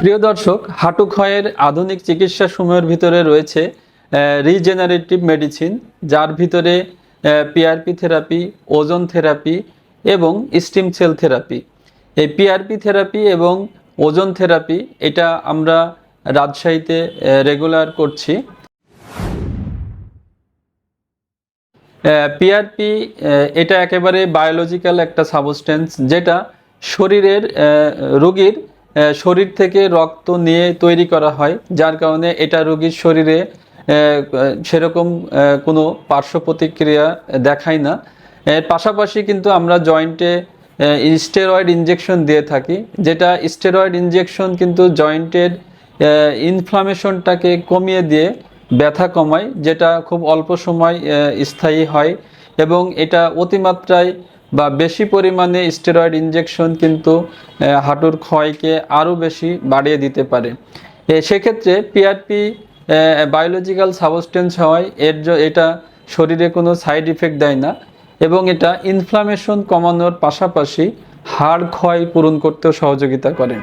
প্রিয় দর্শক, হাঁটু ক্ষয়ের আধুনিক চিকিৎসা সময়ের ভিতরে রয়েছে রিজেনারেটিভ মেডিসিন যার ভিতরে পিআরপি থেরাপি ওজন থেরাপি এবং স্টিম সেল থেরাপি এই পিআরপি থেরাপি এবং ওজন থেরাপি এটা আমরা রাজশাহীতে রেগুলার করছি। পিআরপি এটা একেবারে বায়োলজিক্যাল একটা সাবস্টেন্স যেটা শরীরের রোগীর শরীর থেকে রক্ত নিয়ে তৈরি করা হয়, যার কারণে এটা রোগীর শরীরে সেরকম কোনো পার্শ্ব প্রতিক্রিয়া দেখায় না। এর পাশাপাশি কিন্তু আমরা জয়েন্টে স্টেরয়েড ইনজেকশন দিয়ে থাকি, যেটা স্টেরয়েড ইনজেকশন কিন্তু জয়েন্টের ইনফ্লামেশনটাকে কমিয়ে দিয়ে ব্যথা কমায়, যেটা খুব অল্প সময় স্থায়ী হয় এবং এটা অতিমাত্রায় বা বেশি পরিমাণে স্টেরয়েড ইনজেকশন কিন্তু হাঁটুর ক্ষয়কে আরও বেশি বাড়িয়ে দিতে পারে। সেক্ষেত্রে পিআরপি বায়োলজিক্যাল সাবস্টেন্স হয়, এর এটা শরীরে কোনো সাইড ইফেক্ট দেয় না এবং এটা ইনফ্লামেশন কমানোর পাশাপাশি হাড় ক্ষয় পূরণ করতেও সহযোগিতা করে।